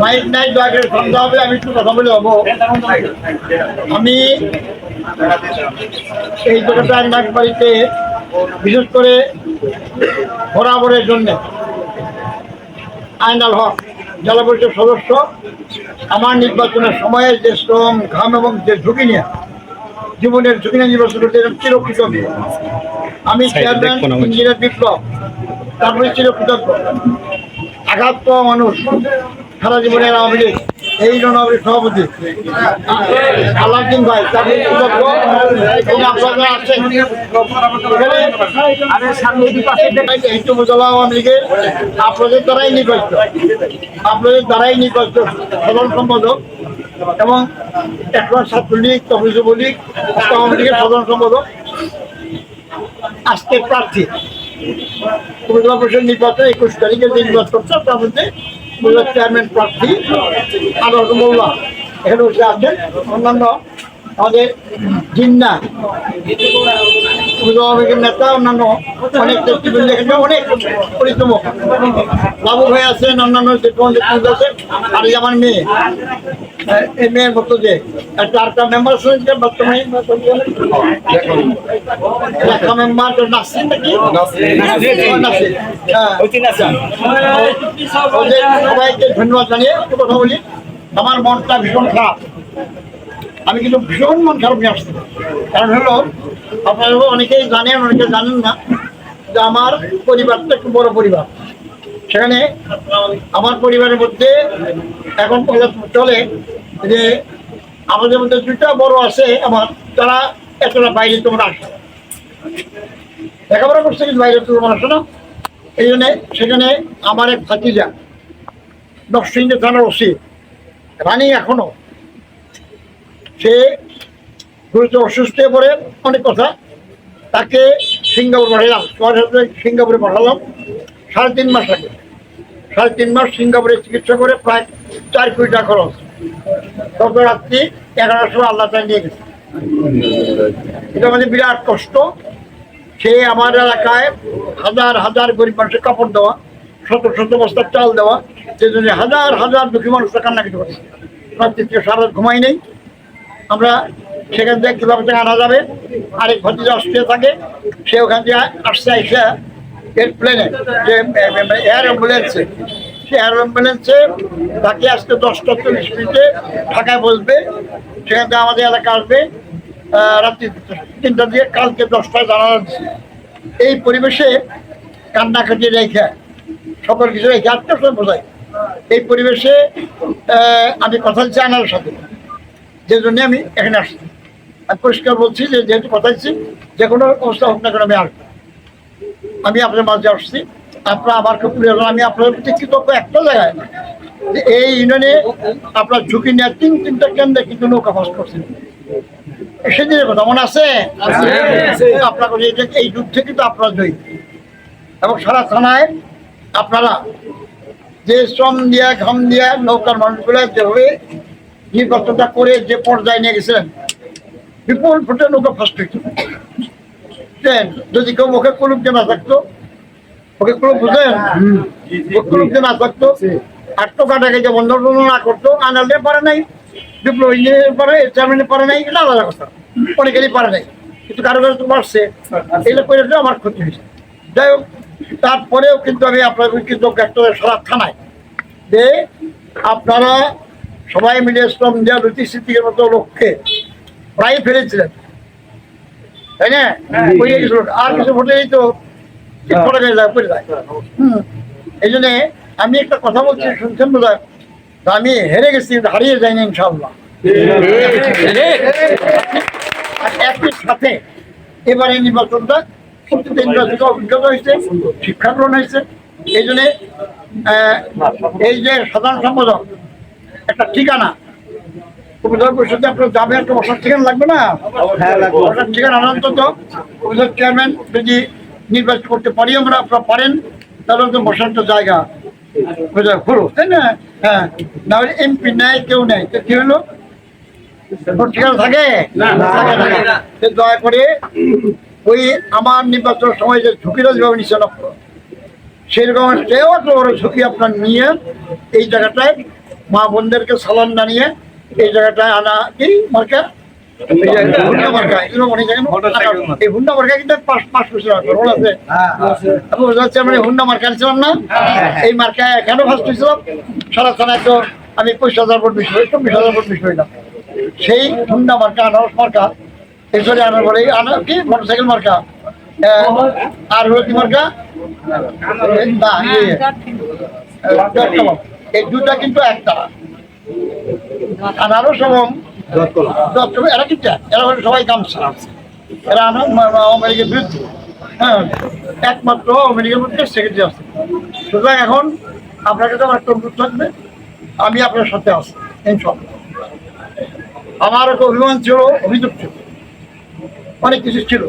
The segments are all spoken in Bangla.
মাইক নাই দয়া সন্ধ্যা হবে আমি একটু কথা বলে হব আমি এই জায়গাটা এক বাড়িতে বিশেষ করে বরাবরের জন্যে আইনাল হক জেলা পরিষদ সদস্য আমার নির্বাচনের সময়ে যে শ্রম ঘাম এবং যে ঝুঁকি নিয়ে জীবনের ঝুঁকি নিয়ে নির্বাচন করতে চিরকৃতজ্ঞ আমি। চেয়ারম্যান ইঞ্জিনিয়ার বিপ্লব তারপরে চিরকৃতজ্ঞ। আঘাত পাওয়া মানুষ সারা জীবনের আওয়ামী লীগ, এই জন্য আমাদের সভাপতি আল্লাহদিন ভাই আওয়ামী আপনাদের দ্বারাই নির্বাচিত। আপনাদের দ্বারাই নির্বাচিত সাধারণ সম্পাদক এবং এখন ছাত্রলীগ তফিজ যুবলীগ আওয়ামী লীগের সাধারণ সম্পাদক। আজকের প্রার্থী। উপজেলা পরিষদ নির্বাচন একুশ তারিখে যে নির্বাচন করছে, তার মধ্যে উপজেলা চেয়ারম্যান প্রার্থী আনোয়ার মোল্লা এখানে বসে আছেন। অন্যান্য আমাদের জিন্না। নেতা অন্যান্য অনেক নেতৃবৃন্দ এখানে অনেক পরিশ্রম। বাবু ভাই আছেন অন্যান্য নেতৃবৃন্দ আছেন আর এই আমার মেয়ে। আহ, এই মেয়ের মতো যে মেম্বার বর্তমানে? একটা মেম্বার নাসির নাকি? নাসির হ্যাঁ। সবাইকে ধন্যবাদ জানিয়ে কথা বলি। আমার মনটা ভীষণ খারাপ। আমি কিন্তু ভীষণ মন খারাপ নিয়ে আসছি কারণ হলো, আপনারা অনেকেই জানেন, অনেকে জানেন না যে আমার পরিবারটা একটু বড় পরিবার। সেখানে আমার পরিবারের মধ্যে এখন চলে যে আমাদের মধ্যে দুটা বড় আছে আমার তারা এতটা বাইরে তোমরা আসে লেখাপড়া করছে কিন্তু বাইরে তোমরা আসে না। এই জন্য সেখানে আমার এক ভাতিজা নরসিংহ থানার ওসি, রানী এখনও সে গুরুতর অসুস্থ হয়ে পড়ে, অনেক কথা। তাকে সিঙ্গাপুর পাঠালাম। সাথে সিঙ্গাপুরে পাঠালাম সাড়ে তিন মাস আগে। সাড়ে তিন মাস সিঙ্গাপুরে চিকিৎসা করে প্রায় চার কোটি টাকা খরচ। গত রাত্রি এগারোটার সময় আল্লাহ তাই নিয়ে গেছে। এটা আমাদের বিরাট কষ্ট। সে আমার এলাকায় হাজার হাজার গরিব মানুষের কাপড় দেওয়া, শত শত বস্তার চাল দেওয়া সেই জন্য হাজার হাজার দুঃখী মানুষের কান্নাকাটি করছে। রাত্রি থেকে সারা ঘুমাই নেই। আমরা সেখান থেকে কীভাবে থেকে আনা যাবে, আরেক ভতিজা অস্ট্রিয়া থাকে, সে ওখান থেকে আসছে এসে এয়ারপ্লেনে যে এয়ার অ্যাম্বুলেন্সে সে এয়ার অ্যাম্বুলেন্সে তাকে আজকে দশটা চল্লিশ মিনিটে ঢাকায় বসবে, সেখান থেকে আমাদের এলাকা আসবে রাত্রি তিনটা দিয়ে কালকে দশটায় জানানো দিচ্ছে এই পরিবেশে কান্নাকাটি রেখে, সকল কিছু রেখে আটটার সময় বোঝাই এই পরিবেশে আমি কথা দিচ্ছি আনার সাথে। যে জন্য আমি এখানে আসছি। আমি পরিষ্কার বলছি যে যেহেতু কথা দিচ্ছি যে কোনো অবস্থা হোক না কেন আমি আসব। আমি আপনাদের মাঝে আসছি। আপনারা আমার খুব প্রিয় আমি আপনাদের প্রতি কৃতজ্ঞ একটা জায়গায় যে এই ইউনিয়নে আপনার ঝুঁকি নিয়ে তিন তিনটা কেন্দ্রে কিন্তু নৌকা ফাঁস করছেন সেদিনের কথা মনে আছে? আপনার এই যুদ্ধে কিন্তু আপনারা জয়ী। এবং সারা থানায় আপনারা যে শ্রম দিয়া ঘাম দিয়া নৌকার মানুষগুলো যেভাবে নির্বাচনটা করে যে পর্যায়ে নিয়ে গেছিলেন, বিপুল ফুটে নৌকা ফার্স্ট হয়েছিলেন যদি কেউ মুখে কলুপ যে না থাকতো ওকে কলুপ বুঝেন কলুপ যে না থাকতো, আর টোকাটাকে যে বন্ধ না করতো আনালে পারে নাই, বিপ্লব ইঞ্জিনিয়ার পারে, চেয়ারম্যানে পারে নাই, এটা আলাদা কথা। অনেকেরই পারে নাই, কিন্তু কারও কারও তো পারছে এগুলো করে আমার ক্ষতি হয়েছে। যাই হোক, তারপরেও কিন্তু আমি আপনাদের কৃতজ্ঞ একটা সারা থানায় যে আপনারা সবাই মিলে শ্রম দেওয়া রুচি স্মৃতির মতো লক্ষ্যে প্রায় ফেলেছিলেন। তাই না? আর কিছু ভোটেই তো করে যায় পড়ে যায়। এই জন্যে আমি একটা কথা বলছি শুনছেন বোধ হয় আমি হেরে গেছি হারিয়ে যাইনি ইনশাল্লাহ আর একই সাথে এবারে নির্বাচনটা সত্যি নির্বাচন অভিজ্ঞতা হয়েছে শিক্ষা গ্রহণ হয়েছে। এই জন্যে এই যে সাধারণ সম্পাদক একটা ঠিকানা। উপজেলা পরিষদে আপনার যাবে একটা বসার ঠিকানা লাগবে না? বসার ঠিকানা অন্তত উপজেলা চেয়ারম্যান যদি নির্বাচন করতে পারি আমরা আপনারা পারেন তাহলে তো বসার তো জায়গা। হলো তাই না? হ্যাঁ না হলে এমপি নেয় কেউ নেয় তো কি হলো? ঠিকানা থাকে? দয়া করে ওই আমার নির্বাচনের সময় যে ঝুঁকিটা যেভাবে আপনারা সেরকম সেও একটা বড় ঝুঁকি আপনার নিয়ে এই জায়গাটায় মা বোনদেরকে সালাম জানিয়ে এই জায়গাটায় আনা কি মার্কা? এই হুন্ডা মার্কা, মার্কা কিন্তু পাঁচ বছর আগে আছে। আমি বুঝতে পারছি আমরা হুন্ডা মার্কা ছিলাম না। এই মার্কায় কেন ফার্স্ট হয়েছিলাম? সারা থানায় তো আমি পঁচিশ হাজার ভোট বেশি হই চব্বিশ হাজার ভোট বেশি হইলাম। সেই হুন্ডা মার্কা আনারস মার্কা এরপরে আনার পরে আনা কি? মোটরসাইকেল মার্কা। আহ, আর হলো কি মার্কা? না। এই দুটা কিন্তু একটা। আনারস এবং এরা কিন্তু এরা সবাই গামছা। এরা মা- আওয়ামী লীগের বিরুদ্ধে। হ্যাঁ একমাত্র আওয়ামী লীগের মধ্যে সেক্রেটারি আছে। সুতরাং এখন আপনার কাছে আমার একটা অনুরোধ থাকবে আমি আপনার সাথে আছি ইনশাল্লাহ আমার একটা অভিমান ছিল অভিযোগ ছিল। অনেক কিছু ছিল।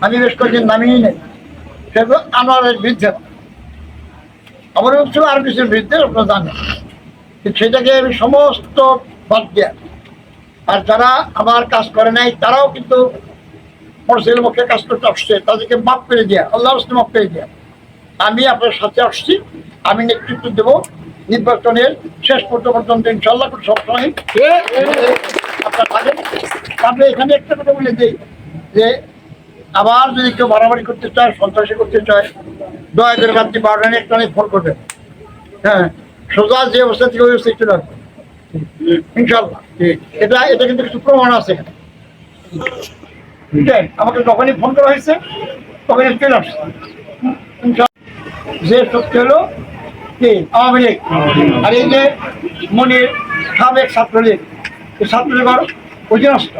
আমি বেশ কয়েকদিন নামিয়ে নেই। সেগুলো আনোয়ারের বিরুদ্ধে। আমার ছিল আর কিছুর বিরুদ্ধে আপনারা জানেন। সেটাকে আমি সমস্ত বাদ দেয়া আর যারা আমার কাজ করে নাই তারাও কিন্তু মোটরসাইকেল পক্ষে কাজ করতে আসছে তাদেরকে মাফ করে দেয়া আল্লাহ রাস্তে মাফ করে দেয়া। আমি আপনার সাথে আসছি আমি নেতৃত্ব দেব নির্বাচনের শেষ পর্যন্ত পর্যন্ত ইনশাল্লাহ সবসময় আপনার থাকেন তারপরে এখানে একটা কথা বলে দিই যে আবার যদি কেউ বাড়াবাড়ি করতে চায় সন্ত্রাসী করতে চায় দয়া করে রাত্রি বারোটা একটা ফোন করবেন হ্যাঁ সোজা যে অবস্থা থেকে ওই অবস্থায় চলে আসবে। ইনশাল্লাহ এটা এটা কিন্তু কিছু প্রমাণ আছে এখানে? আমাকে যখনই ফোন করা হয়েছে, তখনই চলে আসছে। যে সত্যি হলো কি? আওয়ামী লীগ। আর এই যে মনির সাবেক ছাত্রলীগ। এই ছাত্রলীগের অধীনস্থ।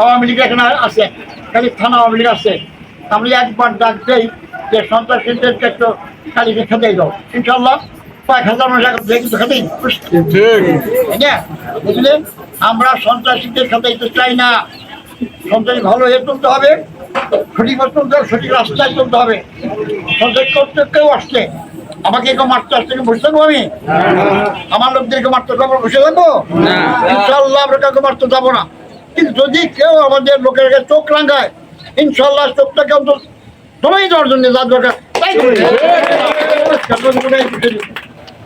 আওয়ামী লীগ এখানে আছে। খালি থানা আওয়ামী লীগ আছে। আমরা একবার ডাক দেই যে সন্ত্রাসীদেরকে একটু কালীকে খেতে দাও ইনশাল্লাহ কয়েক হাজার মানুষ এখন কিন্তু খেতেই তাই না আমরা সন্ত্রাসীদের খেতাইতে চাই না। সন্ত্রাসী ভালো হয়ে চলতে হবে। সঠিক চলতে হবে সঠিক রাস্তায় চলতে হবে। সন্ত্রাস করতে কেউ আসছে আমাকে কেউ মারতে আসছে কি বসে থাকব আমি? আমার লোকদেরকে মারতে যাব বসে থাকব? ইনশাল্লাহ আমরা কাউকে মারতে যাব না। কিন্তু যদি কেউ আমাদের লোকের চোখ রাঙায় ইনশাল্লাহ চোখটাকে অন্তত সবাই দেওয়ার জন্য যা দরকার। তাই।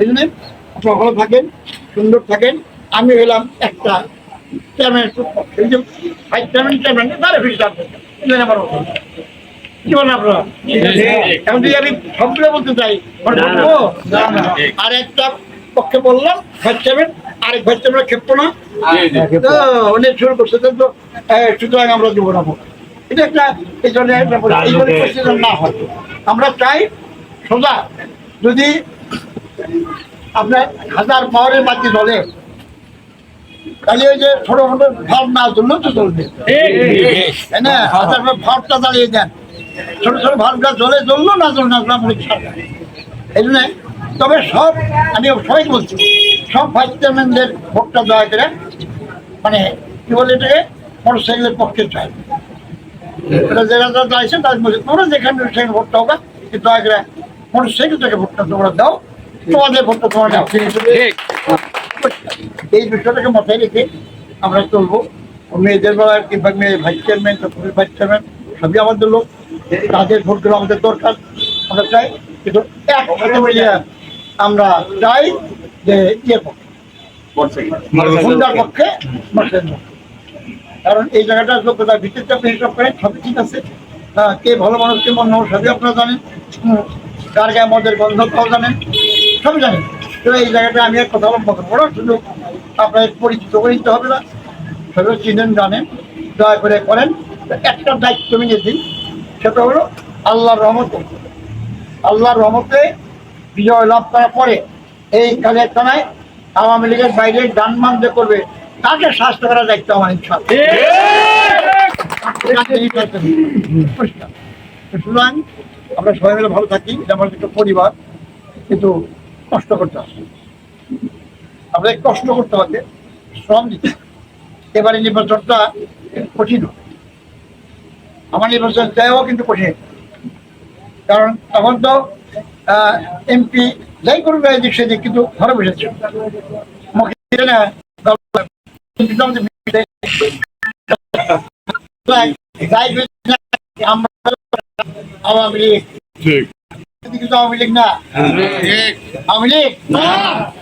এই জন্য আপনারা ভালো থাকেন সুন্দর থাকেন। আমি হলাম একটা চেয়ারম্যান এই যে ভাইস চেয়ারম্যান চেয়ারম্যান তার অফিস আমার কথা। আপনারা? এখন যদি আমি সবগুলো বলতে চাই মানে আর একটা পক্ষে বললাম ভাইস চেয়ারম্যান আরেক ভাইস চেয়ারম্যান ক্ষেপ্ত না। অনেক শুরু করছে তো সুতরাং আমরা দেবো। এটা একটা এই জন্য না হয়। আমরা চাই সোজা যদি আপনার হাজার পাওয়ারের বাতি তাহলে ওই যে ছোট ছোট ভাব না তো চলবে তাই না? হাজার ভাবটা দেন। ছোট ছোট ভাবটা জ্বলে জ্বললো না জ্বল না জ্বলা। এই জন্য তবে সব আমি সবাই বলছি সব ভাইস চেয়ারম্যানদের ভোটটা দয়া করে মানে কি বলে এটাকে মোটর সাইকেলের পক্ষে চাই। যারা তোমরা যেখানে সেখানে ভোটটা হোক কিন্তু থেকে ভোটটা তোমরা দাও। তোমাদের ভোটটা তোমরা দাও। এই বিষয়টাকে মাথায় রেখে আমরা চলবো। ও মেয়েদের বেলায় কিংবা মেয়ে vice chairman police vice chairman সবই আমাদের লোক। তাদের ভোটগুলো আমাদের দরকার। আমরা চাই কিন্তু আমরা চাই যে ইয়ে পক্ষে হুন্ডার পক্ষে। কারণ এই জায়গাটার যোগ্যতা ভিত্তিতে আপনি হিসাব করেন? সবই ঠিক আছে। কে ভালো মানুষ, কে মন সবই আপনারা জানেন। কার গায়ে মদের গন্ধ, তাও জানেন। সবই জানেন। তো এই জায়গাটা আমি এক কথা বলব বড় শুধু আপনার পরিচিত করে দিতে হবে না। সবাই চিনেন, জানেন। দয়া করে করেন। একটা দায়িত্ব আমি নিয়ে দিই সেটা হলো আল্লাহর রহমতে। আল্লাহর রহমতে বিজয় লাভ করার পরে এই কাজের থানায় আওয়ামী লীগের বাইরে ডান মান যে করবে। তাকে শাস্তি করার দায়িত্ব আমার ইচ্ছা সুতরাং আমরা সবাই মিলে ভালো থাকি এটা আমাদের একটা পরিবার কিন্তু কষ্ট করতে হবে। আমাদের কষ্ট করতে হবে শ্রম দিতে এবারে নির্বাচনটা কঠিন হবে। আমার নির্বাচন চাইও কিন্তু কঠিন। কারণ এখন তো এমপি যাই করবে এদিক সেদিক কিন্তু ঘরে বসেছে। মুখে না,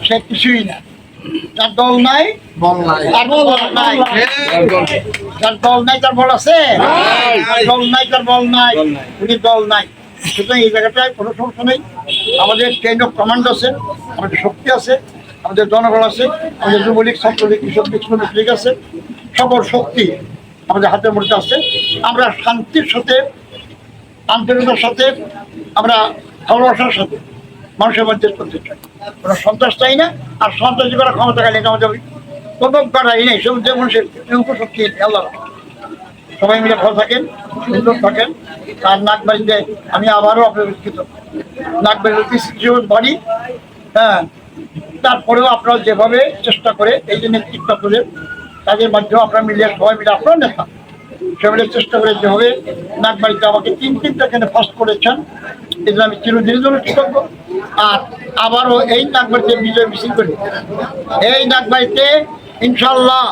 সে কিছুই না তার দল নাই বল নাই তার দল নাই তার বল আছে দল নাই তার বল নাই উনি দল নাই সুতরাং এই জায়গাটায় কোনো সমস্যা নেই আমাদের চেইন অফ কমান্ড আছে আমাদের শক্তি আছে আমাদের জনগণ আছে, আমাদের যুবলীগ, ছাত্রলীগ, কৃষক শ্রমিক লীগ আছে। সকল শক্তি আমাদের হাতের মধ্যে আছে। আমরা শান্তির সাথে আন্তরিকতার সাথে, আমরা ভালোবাসার সাথে মানুষের মধ্যে করতে চাই। কোনো সন্ত্রাস চাই না, আর সন্ত্রাসী করার ক্ষমতা গেলে আমাদের কোনো করাই নেই। সব যে মানুষের উপশক্তি আল্লাহ সবাই মিলে ভালো থাকেন, সুন্দর থাকেন। আর নাকবাড়িতে আমি আবারও আপনার দুঃখিত জীবন বাড়ি হ্যাঁ। তারপরেও আপনারা যেভাবে চেষ্টা করে এই যে নেতৃত্ব করে তাদের মাধ্যমে আপনারা মিলিয়ে সবাই মিলে আপনার নেতা। সেভাবে চেষ্টা করে যেভাবে নাগবাড়িতে আমাকে তিন তিনটা এখানে ফার্স্ট করেছেন জন্য আমি চিরদিনের জন্য কৃতজ্ঞ আর আবারও এই নাগবাড়িতে বিজয় মিছিল করি, এই নাগবাড়িতে ইনশাল্লাহ